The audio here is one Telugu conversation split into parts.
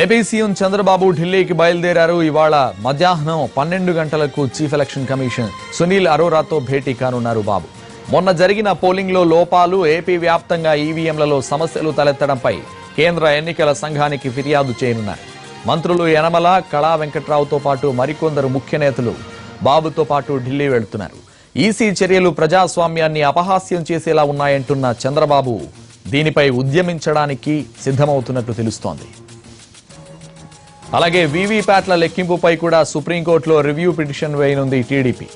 ఏపీ సీఎం చంద్రబాబు ఢిల్లీకి బయలుదేరారు. ఇవాళ మధ్యాహ్నం పన్నెండు గంటలకు చీఫ్ ఎలక్షన్ కమిషన్ సునీల్ అరోరాతో భేటీ కానున్నారు బాబు. మొన్న జరిగిన పోలింగ్లో లోపాలు ఏపీ వ్యాప్తంగా ఈవీఎంలలో సమస్యలు తలెత్తడంపై కేంద్ర ఎన్నికల సంఘానికి ఫిర్యాదు చేయనున్నారు. మంత్రులు యనమల కళా వెంకట్రావుతో పాటు మరికొందరు ముఖ్య నేతలు బాబుతో పాటు ఢిల్లీ వెళ్తున్నారు. ఈసీ చర్యలు ప్రజాస్వామ్యాన్ని అపహాస్యం చేసేలా ఉన్నాయంటున్న చంద్రబాబు దీనిపై ఉద్యమించడానికి సిద్ధమవుతున్నట్లు తెలుస్తోంది. అలాగే వీవీప్యాట్ల లెక్కింపుపై కూడా సుప్రీంకోర్టులో రివ్యూ పిటిషన్ వేయనుంది టీడీపీ.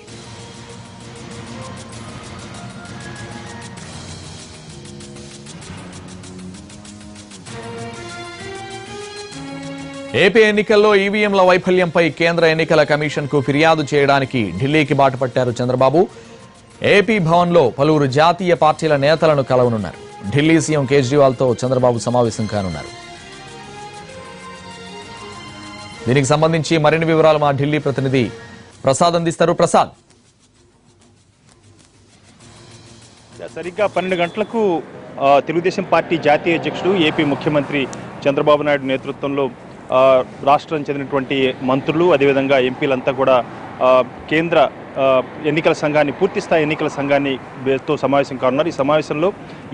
ఏపీ ఎన్నికల్లో ఈవీఎంల వైఫల్యంపై కేంద్ర ఎన్నికల కమిషన్కు ఫిర్యాదు చేయడానికి ఢిల్లీకి బాటపట్టారు చంద్రబాబు. ఏపీ భవన్లో పలువురు జాతీయ పార్టీల నేతలను కలవనున్నారు. ఢిల్లీ సీఎం కేజ్రీవాల్తో చంద్రబాబు సమావేశం కానున్నారు. దీనికి సంబంధించి మరిన్ని వివరాలు మా ఢిల్లీ ప్రతినిధి ప్రసాద్ అందిస్తారు. ప్రసాద్. సరిగ్గా పన్నెండు గంటలకు తెలుగుదేశం పార్టీ జాతీయ అధ్యక్షుడు ఏపీ ముఖ్యమంత్రి చంద్రబాబు నాయుడు నేతృత్వంలో రాష్ట్రం చెందినటువంటి మంత్రులు అదేవిధంగా ఎంపీలంతా కూడా కేంద్ర ఎన్నికల సంఘాన్ని పూర్తి స్థాయి ఎన్నికల సంఘాన్ని తో సమావేశం కానున్నారు. ఈ సమావేశంలో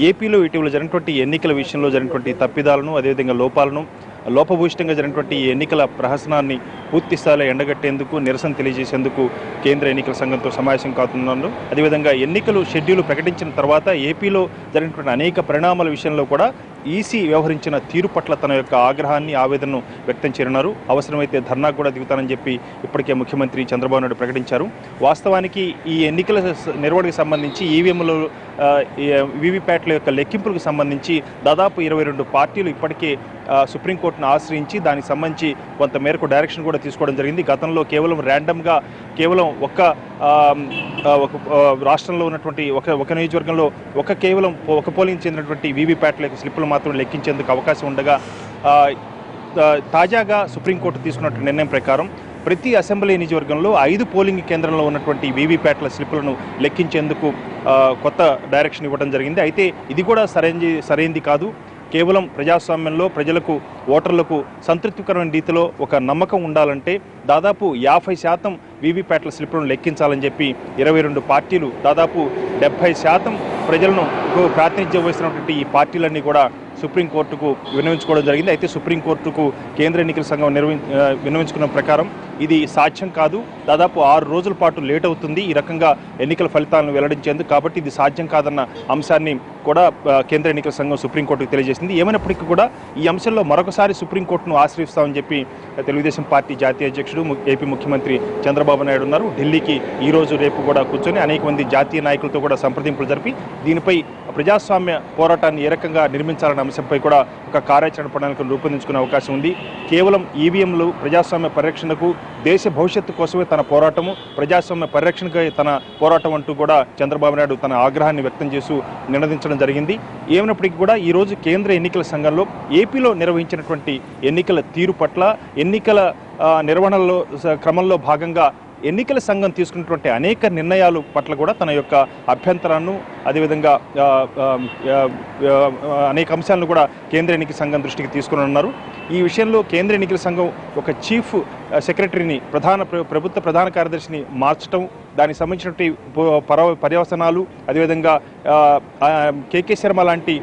ఏపీలో ఇటీవల జరిగినటువంటి ఎన్నికల విషయంలో జరిగినటువంటి తప్పిదాలను అదేవిధంగా లోపాలను లోపభూయిష్టంగా జరిగినటువంటి ఎన్నికల ప్రహసనాన్ని పూర్తి స్థాయిలో ఎండగట్టేందుకు నిరసన తెలియజేసేందుకు కేంద్ర ఎన్నికల సంఘంతో సమావేశం కానున్నారు అదేవిధంగా ఎన్నికలు షెడ్యూల్ ప్రకటించిన తర్వాత ఏపీలో జరిగినటువంటి అనేక పరిణామాల విషయంలో కూడా ఈసీ వ్యవహరించిన తీరు పట్ల తన యొక్క ఆగ్రహాన్ని ఆవేదనను వ్యక్తం చేయనున్నారు. అవసరమైతే ధర్నా కూడా దిగుతానని చెప్పి ఇప్పటికే ముఖ్యమంత్రి చంద్రబాబు నాయుడు ప్రకటించారు. వాస్తవానికి ఈ ఎన్నికల నిర్వహణకు సంబంధించి ఈవీఎంలు వీవీప్యాట్ల యొక్క లెక్కింపులకు సంబంధించి దాదాపు ఇరవై రెండు పార్టీలు ఇప్పటికే సుప్రీంకోర్టును ఆశ్రయించి దానికి సంబంధించి కొంత మేరకు డైరెక్షన్ కూడా తీసుకోవడం జరిగింది. గతంలో కేవలం ర్యాండమ్గా కేవలం ఒక్క ఒక రాష్ట్రంలో ఉన్నటువంటి ఒక ఒక నియోజకవర్గంలో ఒక కేవలం ఒక పోలింగ్ చెందినటువంటి వీవీప్యాట్ల యొక్క స్లిప్పులు మాత్రం లెక్కించేందుకు అవకాశం ఉండగా తాజాగా సుప్రీంకోర్టు తీసుకున్న నిర్ణయం ప్రకారం ప్రతి అసెంబ్లీ నియోజకవర్గంలో ఐదు పోలింగ్ కేంద్రంలో ఉన్నటువంటి వీవీప్యాట్ల స్లిప్పులను లెక్కించేందుకు కొత్త డైరెక్షన్ ఇవ్వడం జరిగింది. అయితే ఇది కూడా సరైంది సరైంది కాదు. కేవలం ప్రజాస్వామ్యంలో ప్రజలకు ఓటర్లకు సంతృప్తికరమైన రీతిలో ఒక నమ్మకం ఉండాలంటే దాదాపు యాభై శాతం వీవీప్యాట్ల స్లిప్లను లెక్కించాలని చెప్పి ఇరవై రెండు పార్టీలు దాదాపు డెబ్బై శాతం ప్రజలను ప్రాతినిధ్యం వహిస్తున్నటువంటి ఈ పార్టీలన్నీ కూడా సుప్రీంకోర్టుకు విన్నవించుకోవడం జరిగింది. అయితే సుప్రీంకోర్టుకు కేంద్ర ఎన్నికల సంఘం నిర్వ వినవించుకున్న విన్నవించుకున్న ప్రకారం ఇది సాధ్యం కాదు. దాదాపు ఆరు రోజుల పాటు లేట్ అవుతుంది ఈ రకంగా ఎన్నికల ఫలితాలను వెల్లడించేందుకు. కాబట్టి ఇది సాధ్యం కాదన్న అంశాన్ని కూడా కేంద్ర ఎన్నికల సంఘం సుప్రీంకోర్టుకు తెలియజేసింది. ఏమైనప్పటికీ కూడా ఈ అంశంలో మరొకసారి సుప్రీంకోర్టును ఆశ్రయిస్తామని చెప్పి తెలుగుదేశం పార్టీ జాతీయ అధ్యక్షుడు ఏపీ ముఖ్యమంత్రి చంద్రబాబు నాయుడు ఉన్నారు. ఢిల్లీకి ఈ రోజు రేపు కూడా కూర్చొని అనేక మంది జాతీయ నాయకులతో కూడా సంప్రదింపులు జరిపి దీనిపై ప్రజాస్వామ్య పోరాటాన్ని ఏ రకంగా నిర్మించాలన్న అంశంపై కూడా ఒక కార్యాచరణ ప్రణాళికను రూపొందించుకునే అవకాశం ఉంది. కేవలం ఈవీఎంలు ప్రజాస్వామ్య పరిరక్షణకు దేశ భవిష్యత్తు కోసమే తన పోరాటము ప్రజాస్వామ్య పరిరక్షణకై తన పోరాటం అంటూ కూడా చంద్రబాబు నాయుడు తన ఆగ్రహాన్ని వ్యక్తం చేస్తూ నినదించడం జరిగింది. ఏమైనప్పటికీ కూడా ఈ రోజు కేంద్ర ఎన్నికల సంఘంలో ఏపీలో నిర్వహించినటువంటి ఎన్నికల తీరు పట్ల ఎన్నికల నిర్వహణలో క్రమంలో భాగంగా ఎన్నికల సంఘం తీసుకున్నటువంటి అనేక నిర్ణయాలు పట్ల కూడా తన యొక్క అభ్యంతరాలను అదేవిధంగా అనేక అంశాలను కూడా కేంద్ర ఎన్నికల సంఘం దృష్టికి తీసుకున్నారు ఈ విషయంలో కేంద్ర ఎన్నికల సంఘం ఒక చీఫ్ సెక్రటరీని ప్రధాన ప్రభుత్వ ప్రధాన కార్యదర్శిని మార్చడం దానికి సంబంధించినటువంటి పర్యవసనాలు అదేవిధంగా కేకే శర్మ లాంటి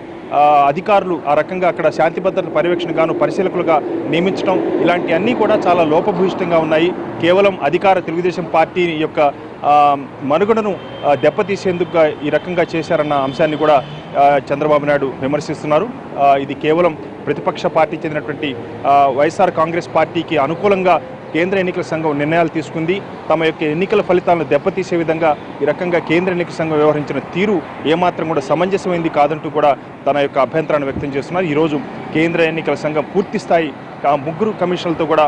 అధికారులు ఆ రకంగా అక్కడ శాంతి భద్రత పర్యవేక్షణ గాను పరిశీలకులుగా నియమించడం ఇలాంటి అన్నీ కూడా చాలా లోపభూయిష్టంగా ఉన్నాయి. కేవలం అధికార తెలుగుదేశం పార్టీ యొక్క మనుగడను దెబ్బతీసేందుకు ఈ రకంగా చేశారన్న అంశాన్ని కూడా చంద్రబాబు నాయుడు విమర్శిస్తున్నారు. ఇది కేవలం ప్రతిపక్ష పార్టీ చెందినటువంటి వైఎస్ఆర్ కాంగ్రెస్ పార్టీకి అనుకూలంగా కేంద్ర ఎన్నికల సంఘం నిర్ణయాలు తీసుకుంది. తమ యొక్క ఎన్నికల ఫలితాలను దెబ్బతీసే విధంగా ఈ రకంగా కేంద్ర ఎన్నికల సంఘం వ్యవహరించిన తీరు ఏమాత్రం కూడా సమంజసమైంది కాదంటూ కూడా తన యొక్క అభ్యంతరాన్ని వ్యక్తం చేస్తున్నారు. ఈరోజు కేంద్ర ఎన్నికల సంఘం పూర్తి స్థాయి ఆ ముగ్గురు కమిషన్లతో కూడా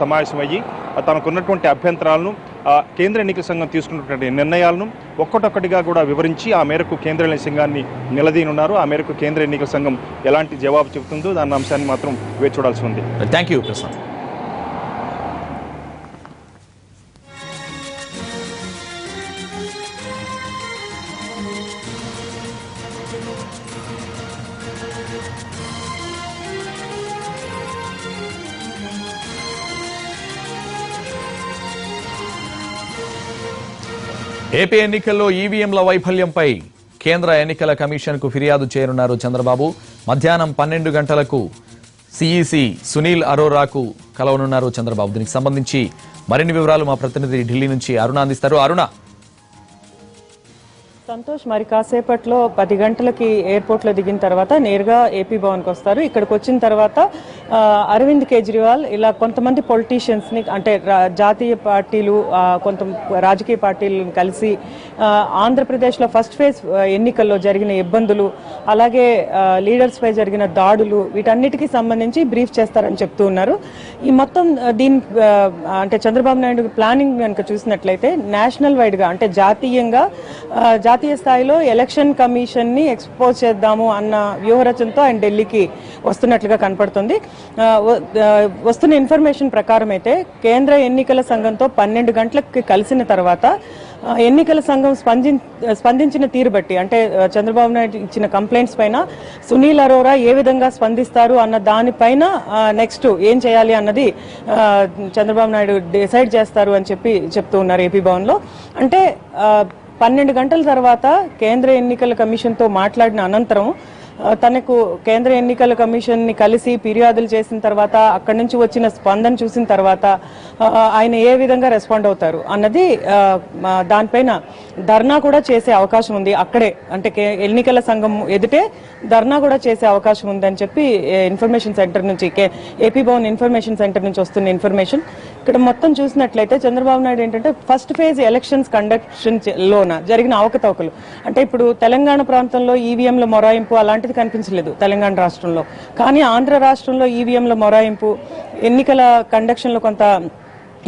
సమావేశమయ్యి తనకున్నటువంటి అభ్యంతరాలను ఆ, కేంద్ర ఎన్నికల సంఘం తీసుకున్నటువంటి నిర్ణయాలను ఒక్కటొక్కటిగా కూడా వివరించి ఆ మేరకు కేంద్ర ఎన్నికల సంఘాన్ని నిలదీనున్నారు ఆ మేరకు కేంద్ర ఎన్నికల సంఘం ఎలాంటి జవాబు చెబుతుందో దాని అంశాన్ని మాత్రం వేచి చూడాల్సి ఉంది. థ్యాంక్ యూ ప్రసాద్ ఏపీ ఎన్నికల్లో ఈవీఎంల వైఫల్యంపై కేంద్ర ఎన్నికల కమిషన్కు ఫిర్యాదు చేయనున్నారు చంద్రబాబు. మధ్యాహ్నం పన్నెండు గంటలకు సిఈసి సునీల్ అరోరాకు కలవనున్నారు చంద్రబాబు. దీనికి సంబంధించి మరిన్ని వివరాలు మా ప్రతినిధి ఢిల్లీ నుంచి అరుణ అందిస్తారు. అరుణ సంతోష్. మరి కాసేపట్లో పది గంటలకి ఎయిర్పోర్ట్లో దిగిన తర్వాత నేరుగా ఏపీ భవన్కి వస్తారు. ఇక్కడికి వచ్చిన తర్వాత అరవింద్ కేజ్రీవాల్ ఇలా కొంతమంది పొలిటీషియన్స్ని అంటే జాతీయ పార్టీలు కొంత రాజకీయ పార్టీలను కలిసి ఆంధ్రప్రదేశ్లో ఫస్ట్ ఫేజ్ ఎన్నికల్లో జరిగిన ఇబ్బందులు అలాగే లీడర్స్పై జరిగిన దాడులు వీటన్నిటికీ సంబంధించి బ్రీఫ్ చేస్తారని చెప్తూ ఉన్నారు. ఈ మొత్తం దీని అంటే చంద్రబాబు నాయుడు ప్లానింగ్ కనుక చూసినట్లయితే నేషనల్ వైడ్గా అంటే జాతీయంగా జాతీయ జాతీయ స్థాయిలో ఎలక్షన్ కమిషన్ని ఎక్స్పోజ్ చేద్దాము అన్న వ్యూహరచనతో ఆయన ఢిల్లీకి వస్తున్నట్లుగా కనపడుతుంది. వస్తున్న ఇన్ఫర్మేషన్ ప్రకారం అయితే కేంద్ర ఎన్నికల సంఘంతో పన్నెండు గంటలకి కలిసిన తర్వాత ఎన్నికల సంఘం స్పందిం స్పందించిన తీరు బట్టి అంటే చంద్రబాబు నాయుడు ఇచ్చిన కంప్లైంట్స్ పైన సునీల్ అరోరా ఏ విధంగా స్పందిస్తారు అన్న దానిపైన నెక్స్ట్ ఏం చేయాలి అన్నది చంద్రబాబు నాయుడు డిసైడ్ చేస్తారు అని చెప్పి చెప్తూ ఉన్నారు ఏపీ భవన్లో. అంటే పన్నెండు గంటల తర్వాత కేంద్ర ఎన్నికల కమిషన్తో మాట్లాడిన అనంతరం తనకు కేంద్ర ఎన్నికల కమిషన్ని కలిసి ఫిర్యాదులు చేసిన తర్వాత అక్కడి నుంచి వచ్చిన స్పందన చూసిన తర్వాత ఆయన ఏ విధంగా రెస్పాండ్ అవుతారు అన్నది దానిపైన ధర్నా కూడా చేసే అవకాశం ఉంది. అక్కడే అంటే కే- ఎన్నికల సంఘం ఎదుటే ధర్నా కూడా చేసే అవకాశం ఉందని చెప్పి ఇన్ఫర్మేషన్ సెంటర్ నుంచి K- AP Bhavan information centre నుంచి వస్తున్న ఇన్ఫర్మేషన్. ఇక్కడ మొత్తం చూసినట్లయితే చంద్రబాబు నాయుడు ఏంటంటే ఫస్ట్ ఫేజ్ ఎలక్షన్స్ కండక్షన్ లోన జరిగిన అవకతవకలు. అంటే ఇప్పుడు తెలంగాణ ప్రాంతంలో ఈవీఎంల మొరాయింపు అలాంటిది కనిపించలేదు తెలంగాణ రాష్ట్రంలో. కానీ ఆంధ్ర రాష్ట్రంలో ఈవీఎంల మొరాయింపు ఎన్నికల కండక్షన్లో కొంత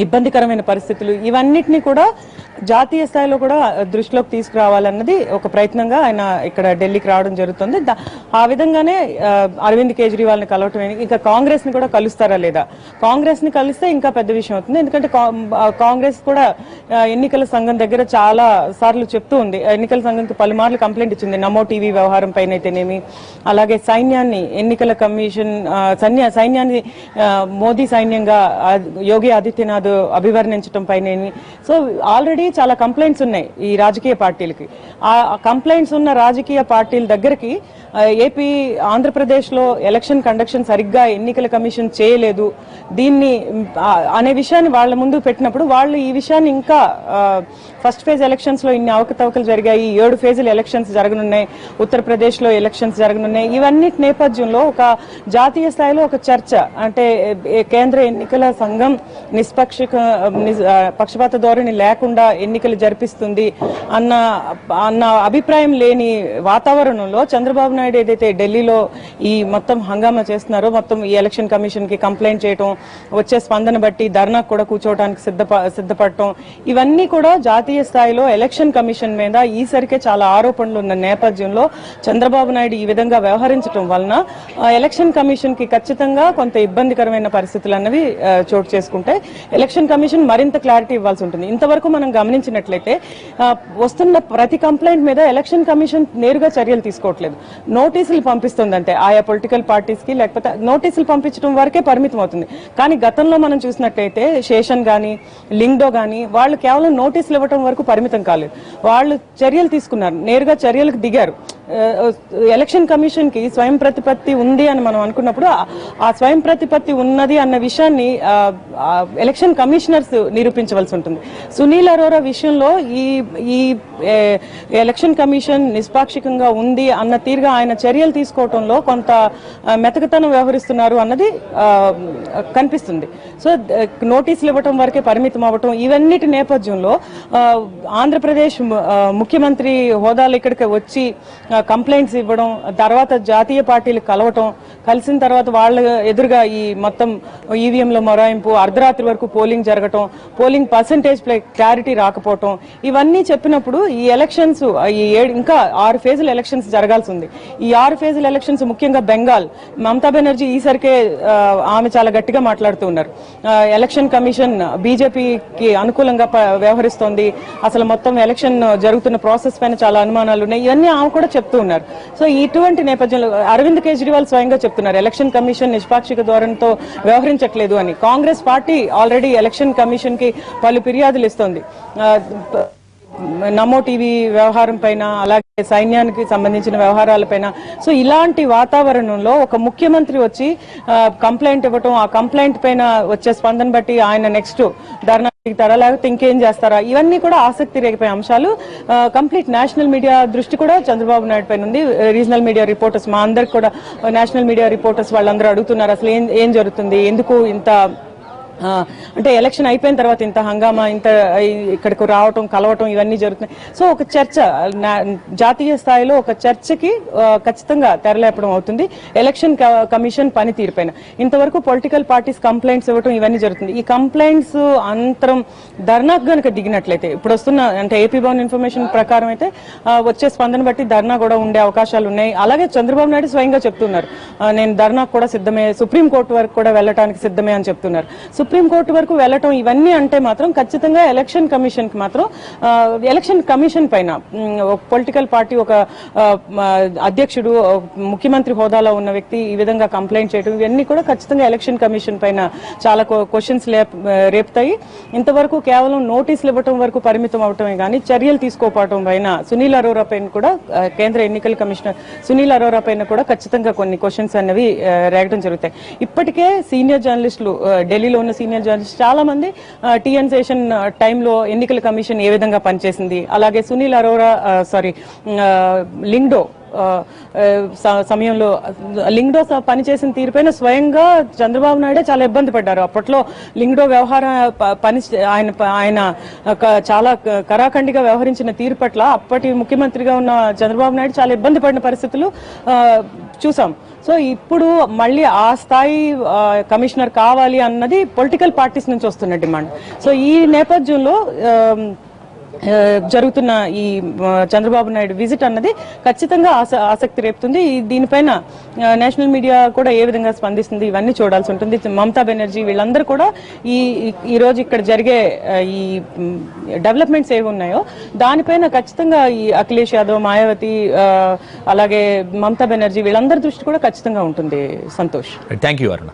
ఇబ్బందికరమైన పరిస్థితులు ఇవన్నిటిని కూడా జాతీయ స్థాయిలో కూడా దృష్టిలోకి తీసుకురావాలన్నది ఒక ప్రయత్నంగా ఆయన ఇక్కడ ఢిల్లీకి రావడం జరుగుతుంది. ఆ విధంగానే అరవింద్ కేజ్రీవాల్ని కలవటం ఇంకా కాంగ్రెస్ని కూడా కలుస్తారా లేదా? కాంగ్రెస్ని కలిస్తే ఇంకా పెద్ద విషయం అవుతుంది. ఎందుకంటే కాంగ్రెస్ కూడా ఎన్నికల సంఘం దగ్గర చాలా సార్లు చెప్తూ ఉంది. ఎన్నికల సంఘంకి పలుమార్లు కంప్లైంట్ ఇచ్చింది. నమో టీవీ వ్యవహారం పైన అయితేనేమి అలాగే సైన్యాన్ని ఎన్నికల కమిషన్ సైన్య సైన్యాన్ని మోదీ సైన్యంగా యోగి ఆదిత్యనాథ్ అభివర్ణించడం పైన సో ఆల్రెడీ చాలా కంప్లైంట్స్ ఉన్నాయి ఈ రాజకీయ పార్టీలకి. ఆ కంప్లైంట్స్ ఉన్న రాజకీయ పార్టీల దగ్గరికి ఏపీ ఆంధ్రప్రదేశ్లో ఎలక్షన్ కండక్షన్ సరిగ్గా ఎన్నికల కమిషన్ చేయలేదు. దీన్ని అనే విషయాన్ని వాళ్ళ ముందు పెట్టినప్పుడు వాళ్ళు ఈ విషయాన్ని ఇంకా ఫస్ట్ ఫేజ్ ఎలక్షన్స్లో ఇన్ని అవకతవకలు జరిగాయి ఏడు ఫేజ్లు ఎలక్షన్స్ జరగనున్నాయి ఉత్తరప్రదేశ్లో ఎలక్షన్స్ జరగనున్నాయి. ఇవన్నిటి నేపథ్యంలో ఒక జాతీయ స్థాయిలో ఒక చర్చ అంటే కేంద్ర ఎన్నికల సంఘం నిష్పక్ష నిస్- పక్షపాత ధోరణి లేకుండా ఎన్నికలు జరిపిస్తుంది అన్న అన్న అభిప్రాయం లేని వాతావరణంలో చంద్రబాబు నాయుడు ఏదైతే ఢిల్లీలో ఈ మొత్తం హంగామా చేస్తున్నారో మొత్తం ఈ ఎలక్షన్ కమిషన్కి కంప్లైంట్ చేయటం వచ్చే స్పందన బట్టి ధర్నాకు కూడా కూర్చోవడానికి సిద్ధప సిద్ధపడటం ఇవన్నీ కూడా జాతీయ స్థాయిలో ఎలక్షన్ కమిషన్ మీద ఈసరికే చాలా ఆరోపణలు ఉన్న నేపథ్యంలో చంద్రబాబు నాయుడు ఈ విధంగా వ్యవహరించడం వలన ఎలక్షన్ కమిషన్కి ఖచ్చితంగా కొంత ఇబ్బందికరమైన పరిస్థితులు అన్నవి చోటు చేసుకుంటే ఎలక్షన్ కమిషన్ మరింత క్లారిటీ ఇవ్వాల్సి ఉంటుంది. ఇంతవరకు మనం గమనించినట్లయితే వస్తున్న ప్రతి కంప్లైంట్ మీద ఎలక్షన్ కమిషన్ నేరుగా చర్యలు తీసుకోవట్లేదు. నోటీసులు పంపిస్తుంది ఆయా పొలిటికల్ పార్టీస్కి లేకపోతే నోటీసులు పంపించడం వరకే పరిమితం అవుతుంది. కానీ గతంలో మనం చూసినట్లయితే శేషన్ కానీ లింగ్డో కానీ వాళ్ళు కేవలం నోటీసులు ఇవ్వడం వరకు పరిమితం కాలేదు. వాళ్ళు చర్యలు తీసుకున్నారు. నేరుగా చర్యలకు దిగారు. ఎలక్షన్ కమిషన్కి స్వయం ప్రతిపత్తి ఉంది అని మనం అనుకున్నప్పుడు ఆ- స్వయం ప్రతిపత్తి ఉన్నది అన్న విషయాన్ని ఎలక్షన్ కమిషనర్స్ నిరూపించవలసి ఉంటుంది. సునీల్ అరోరా విషయంలో ఈ ఈ ఎలక్షన్ కమిషన్ నిష్పాక్షికంగా ఉంది అన్న తీరుగా ఆయన చర్యలు తీసుకోవటంలో కొంత మెతకతనం వ్యవహరిస్తున్నారు అన్నది కనిపిస్తుంది. సో నోటీసులు ఇవ్వటం వరకే పరిమితం అవ్వటం ఇవన్నిటి నేపథ్యంలో ఆంధ్రప్రదేశ్ ముఖ్యమంత్రి హోదాలో ఇక్కడికి వచ్చి కంప్లైంట్స్ ఇవ్వడం తర్వాత జాతీయ పార్టీలు కలవటం కలిసిన తర్వాత వాళ్ళ ఎదురుగా ఈ మొత్తం ఈవీఎంల మొరాయింపు అర్ధరాత్రి వరకు పోలింగ్ జరగటం పోలింగ్ పర్సంటేజ్ క్లారిటీ రాకపోవటం ఇవన్నీ చెప్పినప్పుడు ఈ ఎలక్షన్స్ ఈ ఏడు ఇంకా ఆరు ఫేజుల ఎలక్షన్స్ జరగాల్సి ఉంది. ఈ ఆరు ఫేజుల ఎలక్షన్స్ ముఖ్యంగా బెంగాల్ మమతా బెనర్జీ ఈసరికే ఆమె చాలా గట్టిగా మాట్లాడుతూ ఉన్నారు. ఎలక్షన్ కమిషన్ బీజేపీకి అనుకూలంగా వ్యవహరిస్తోంది. అసలు మొత్తం ఎలక్షన్ జరుగుతున్న ప్రాసెస్ పైన చాలా అనుమానాలు ఉన్నాయి. ఇవన్నీ ఆమె కూడా చెప్తూ ఉన్నారు. సో ఇటువంటి నేపథ్యంలో అరవింద్ కేజ్రీవాల్ స్వయంగా చెప్తున్నారు ఎలక్షన్ కమిషన్ నిష్పాక్షిక ధోరణితో వ్యవహరించట్లేదు అని. కాంగ్రెస్ పార్టీ ఆల్రెడీ ఎలక్షన్ కమిషన్కి పలు ఫిర్యాదులు ఇస్తోంది. నమో టీవీ వ్యవహారం పైన అలాగే సైన్యానికి సంబంధించిన వ్యవహారాలపైన సో ఇలాంటి వాతావరణంలో ఒక ముఖ్యమంత్రి వచ్చి కంప్లైంట్ ఇవ్వటం ఆ కంప్లైంట్ పైన వచ్చే స్పందన బట్టి ఆయన నెక్స్ట్ ధర్నా దిగుతారా? లేకపోతే ఇంకేం చేస్తారా? ఇవన్నీ కూడా ఆసక్తి రేగిపోయే అంశాలు కంప్లీట్ నేషనల్ మీడియా దృష్టి కూడా చంద్రబాబు నాయుడు పైన ఉంది. రీజనల్ మీడియా రిపోర్టర్స్ మా అందరికి కూడా నేషనల్ మీడియా రిపోర్టర్స్ వాళ్ళందరూ అడుగుతున్నారు అసలు ఏం ఏం జరుగుతుంది? ఎందుకు ఇంత అంటే ఎలక్షన్ అయిపోయిన తర్వాత ఇంత హంగామా ఇంత ఇక్కడికి రావటం కలవటం ఇవన్నీ జరుగుతున్నాయి. సో ఒక చర్చ జాతీయ స్థాయిలో ఒక చర్చకి ఖచ్చితంగా తెరలేపడం అవుతుంది. ఎలక్షన్ క- కమిషన్ పనితీరుపైన ఇంతవరకు పొలిటికల్ పార్టీస్ కంప్లైంట్స్ ఇవ్వటం ఇవన్నీ జరుగుతుంది. ఈ కంప్లైంట్స్ అంతరం ధర్నాకు గనుక దిగినట్లయితే ఇప్పుడు వస్తున్న అంటే ఏపీ భవన్ ఇన్ఫర్మేషన్ ప్రకారం అయితే వచ్చే స్పందన బట్టి ధర్నా కూడా ఉండే అవకాశాలు ఉన్నాయి. అలాగే చంద్రబాబు నాయుడు స్వయంగా చెప్తున్నారు. నేను ధర్నాకు కూడా సిద్ధమే సుప్రీం కోర్టు వరకు కూడా వెళ్ళటానికి సిద్ధమే అని చెప్తున్నారు. సుప్రీం కోర్టు వరకు వెళ్ళటం ఇవన్నీ అంటే మాత్రం ఖచ్చితంగా ఎలక్షన్ కమిషన్కి మాత్రం ఎలక్షన్ కమిషన్ పైన పొలిటికల్ పార్టీ ఒక అధ్యక్షుడు ముఖ్యమంత్రి హోదాలో ఉన్న వ్యక్తి ఈ విధంగా కంప్లైంట్ చేయడం ఇవన్నీ కూడా ఖచ్చితంగా ఎలక్షన్ కమిషన్ పైన చాలా క్వశ్చన్స్ రేపుతాయి. ఇంతవరకు కేవలం నోటీసులు ఇవ్వటం వరకు పరిమితం అవటమే కానీ చర్యలు తీసుకోకపోవటం పైన సునీల్ అరోరా పైన కూడా కేంద్ర ఎన్నికల కమిషనర్ సునీల్ అరోరా పైన కూడా ఖచ్చితంగా కొన్ని క్వశ్చన్స్ అనేవి రేగడం జరుగుతాయి. ఇప్పటికే సీనియర్ జర్నలిస్టులు ఢిల్లీలో ఉన్న సీనియర్ జర్నలిస్ట్ చాలా మంది టీఎన్ సేషన్ టైంలో ఎన్నికల కమిషన్ ఏ విధంగా పనిచేసింది? అలాగే సునీల్ అరోరా సారీ లింగ్డో సమయంలో లింగ్డో స- పనిచేసిన తీరుపైన స్వయంగా చంద్రబాబు నాయుడే చాలా ఇబ్బంది పడ్డారు. అప్పట్లో లింగ్డో వ్యవహార ప- పని ఆయన ప- ఆయన చాలా కరాఖండిగా వ్యవహరించిన తీరు పట్ల అప్పటి ముఖ్యమంత్రిగా ఉన్న చంద్రబాబు నాయుడు చాలా ఇబ్బంది పడిన పరిస్థితులు చూసాం. సో ఇప్పుడు మళ్ళీ ఆ స్థాయి కమిషనర్ కావాలి అన్నది పొలిటికల్ పార్టీస్ నుంచి వస్తున్న డిమాండ్. సో ఈ నేపథ్యంలో జరుగుతున్న ఈ చంద్రబాబు నాయుడు విజిట్ అన్నది ఖచ్చితంగా ఆస- ఆసక్తి రేపుతుంది. దీనిపైన నేషనల్ మీడియా కూడా ఏ విధంగా స్పందిస్తుంది ఇవన్నీ చూడాల్సి ఉంటుంది. మమతా బెనర్జీ వీళ్ళందరూ కూడా ఈ ఈ- రోజు ఇక్కడ జరిగే ఈ డెవలప్మెంట్స్ ఏవి ఉన్నాయో దానిపైన ఖచ్చితంగా ఈ అఖిలేష్ యాదవ్ మాయావతి అలాగే మమతా బెనర్జీ వీళ్ళందరి దృష్టి కూడా ఖచ్చితంగా ఉంటుంది. సంతోష్. Thank you Aruna